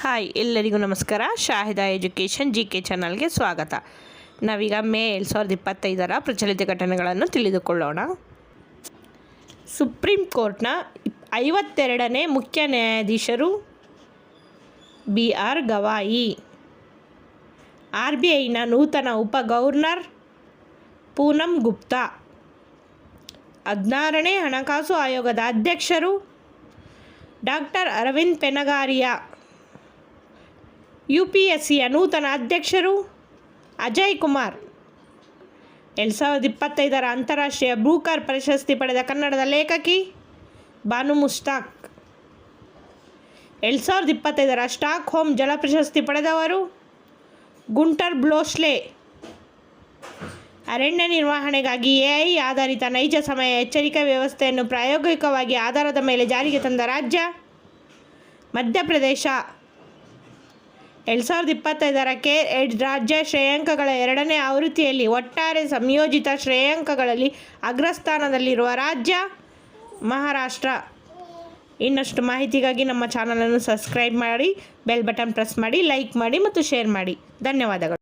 Hi, ಎಲ್ಲರಿಗೂ ನಮಸ್ಕಾರ. Shahida education G K ಚಾನಲ್ಗೆ ಸ್ವಾಗತ. ನಾವೀಗ ಮೇ ಎರಡು ಸಾವಿರದ ಇಪ್ಪತ್ತೈದರ ಪ್ರಚಲಿತ ಘಟನೆಗಳನ್ನು ತಿಳಿದುಕೊಳ್ಳೋಣ. ಸುಪ್ರೀಂ ಕೋರ್ಟ್ನ ಐವತ್ತೆರಡನೇ ಮುಖ್ಯ ನ್ಯಾಯಾಧೀಶರು B R Gavai, R B ಐನ ನೂತನ ಉಪ ಗವರ್ನರ್ ಪೂನಂ ಗುಪ್ತಾ, ಹದಿನಾರನೇ ಹಣಕಾಸು ಆಯೋಗದ ಅಧ್ಯಕ್ಷರು doctor Arvind Panagariya U P S ಸಿಯ ನೂತನ ಅಧ್ಯಕ್ಷರು ಅಜಯ್ ಕುಮಾರ್. ಎರಡು ಸಾವಿರದ ಇಪ್ಪತ್ತೈದರ ಅಂತಾರಾಷ್ಟ್ರೀಯ ಬ್ರೂಕರ್ ಪ್ರಶಸ್ತಿ ಪಡೆದ ಕನ್ನಡದ ಲೇಖಕಿ ಬಾನು ಮುಸ್ತಾಕ್. ಎರಡು ಸಾವಿರದ ಇಪ್ಪತ್ತೈದರ ಸ್ಟಾಕ್ ಹೋಮ್ ಜಲ ಪ್ರಶಸ್ತಿ ಪಡೆದವರು ಗುಂಟರ್ ಬ್ಲೋಸ್ಲೆ. ಅರಣ್ಯ ನಿರ್ವಹಣೆಗಾಗಿ ಎಐ ಆಧಾರಿತ ನೈಜ ಸಮಯ ಎಚ್ಚರಿಕೆ ವ್ಯವಸ್ಥೆಯನ್ನು ಪ್ರಾಯೋಗಿಕವಾಗಿ ಆಧಾರದ ಮೇಲೆ ಜಾರಿಗೆ ತಂದ ರಾಜ್ಯ ಮಧ್ಯಪ್ರದೇಶ. ಎರಡು ಸಾವಿರದ ಇಪ್ಪತ್ತೈದರ ಕೆ ಎಡ್ ರಾಜ್ಯ ಶ್ರೇಯಾಂಕಗಳ ಎರಡನೇ ಆವೃತ್ತಿಯಲ್ಲಿ ಒಟ್ಟಾರೆ ಸಂಯೋಜಿತ ಶ್ರೇಯಾಂಕಗಳಲ್ಲಿ ಅಗ್ರಸ್ಥಾನದಲ್ಲಿರುವ ರಾಜ್ಯ ಮಹಾರಾಷ್ಟ್ರ. ಇನ್ನಷ್ಟು ಮಾಹಿತಿಗಾಗಿ ನಮ್ಮ ಚಾನಲನ್ನು ಸಬ್ಸ್ಕ್ರೈಬ್ ಮಾಡಿ, ಬೆಲ್ ಬಟನ್ ಪ್ರೆಸ್ ಮಾಡಿ, ಲೈಕ್ ಮಾಡಿ ಮತ್ತು ಶೇರ್ ಮಾಡಿ. ಧನ್ಯವಾದಗಳು.